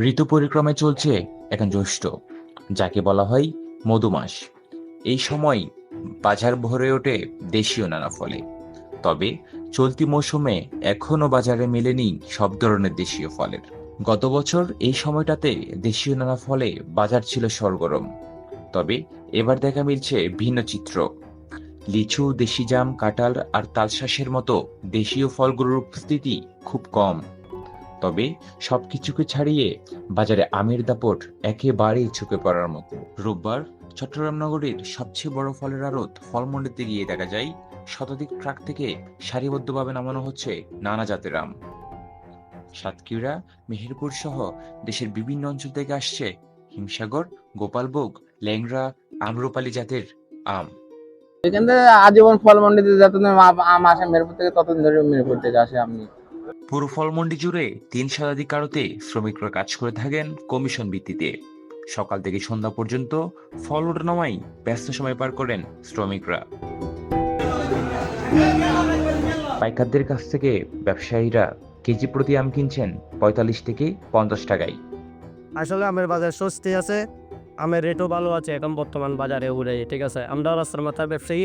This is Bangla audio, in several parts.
ঋতু পরিক্রমে চলছে এখন জ্যৈষ্ঠ, যাকে বলা হয় মধুমাস। এই সময় বাজার ভরে ওঠে দেশীয় নানা ফলে। তবে চলতি মৌসুমে এখনও বাজারে মেলেনি সব ধরনের দেশীয় ফলের। গত বছর এই সময়টাতে দেশীয় নানা ফলে বাজার ছিল সরগরম। তবে এবার দেখা মিলছে ভিন্ন চিত্র। লিচু, দেশি জাম, কাঁঠাল আর তালশাঁসের মতো দেশীয় ফলগুলোর উপস্থিতি খুব কম। তবে সবকিছুকে ছাড়িয়ে বাজারে আমের দাপট একেবারেই চোখে পড়ার মতো। রোববার চট্টগ্রাম নগরীর সবচেয়ে বড় ফলের আড়ত ফলমন্ডিতে গিয়ে দেখা যায়, শতাধিক ট্রাক থেকে সারিবদ্ধভাবে নামানো হচ্ছে নানা জাতের আম। সাতক্ষীরা, মেহেরপুর সহ দেশের বিভিন্ন অঞ্চল থেকে আসছে হিমসাগর, গোপালভোগ, ল্যাংড়া, আম্রপালি জাতের আম। এখান থেকে আজীবন ফল মন্ডিতে যতদিন আম- আসে মেরপুর থেকে ততদিন ধরে মেরপুর থেকে আসে আপনি পুরো ফলমন্ডি জুড়ে তিন শতাধিক আড়তে শ্রমিকরা কাজ করে থাকেন কমিশন ভিত্তিতে। সকাল থেকে সন্ধ্যা পর্যন্ত ফল ওঠানামাই ব্যস্ত সময় পার করেন শ্রমিকরা। পাইকারদের কাছ থেকে ব্যবসায়ীরা কেজি প্রতি আম কিনছেন পঁয়তাল্লিশ থেকে পঞ্চাশ টাকায়। আসলে আমের বাজার স্বস্তি আছে, আমের রেটও ভালো আছে, এখন বর্তমান বাজারে উড়ে, ঠিক আছে? আমরা রাস্তার মাথার ব্যবসায়ী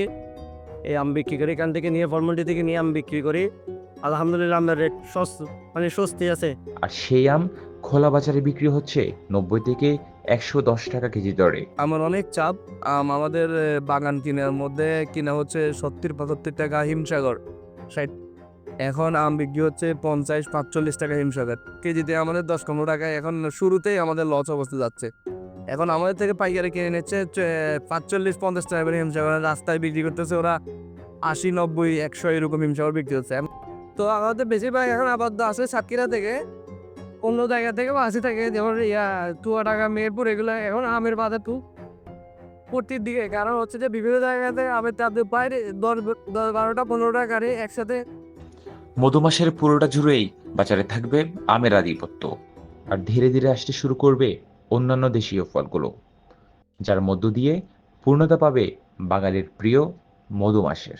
এই আম বিক্রি করি এখান থেকে নিয়ে ফলমন্ডি থেকে নিয়ে আম বিক্রি করি। আলহামদুলিল্লাহ আমের রেট সস্ত মানে স্বস্তি আছে। আর সেই আম খোলা বাজারে বিক্রি হচ্ছে নব্বই থেকে একশো দশ টাকা কেজি দরে। আমার অনেক চাপ আম আমাদের বাগান কিনার মধ্যে কিনা হচ্ছে সত্তর পঁচাত্তর টাকা হিমসাগর ষাট। এখন আম বিক্রি হচ্ছে পঞ্চাশ পাঁচচল্লিশ টাকা হিমসাগর কেজিতে আমাদের দশ পনেরো টাকা এখন শুরুতেই আমাদের লস অবস্থা যাচ্ছে। এখন আমাদের থেকে পাইকারি কিনে নিচ্ছে পাঁচচল্লিশ পঞ্চাশ টাকা করে হিমসাগর রাস্তায় বিক্রি করতেছে ওরা আশি নব্বই একশো এরকম হিমসাগর বিক্রি হচ্ছে। তো আমাদের বেশিরভাগ এখন আবদ্ধ আছে সাতক্ষীরা থেকে। অন্য জায়গা থেকে বা আসি থাকে, যেমন ইয়া চুয়াডাঙ্গা মেহেরপুর এগুলো এখন আমের বাজার টু ভর্তির দিকে। কারণ হচ্ছে যে বিভিন্ন জায়গাতে আমের তাদের বাইরে দশ দশ বারোটা, পনেরোটা গাড়ি একসাথে মধুমাসের পুরোটা জুড়েই বাজারে থাকবে আমের আধিপত্য। আর ধীরে ধীরে আসতে শুরু করবে অন্যান্য দেশীয় ফলগুলো। যার মধ্য দিয়ে পূর্ণতা পাবে বাঙালির প্রিয় মধুমাসের।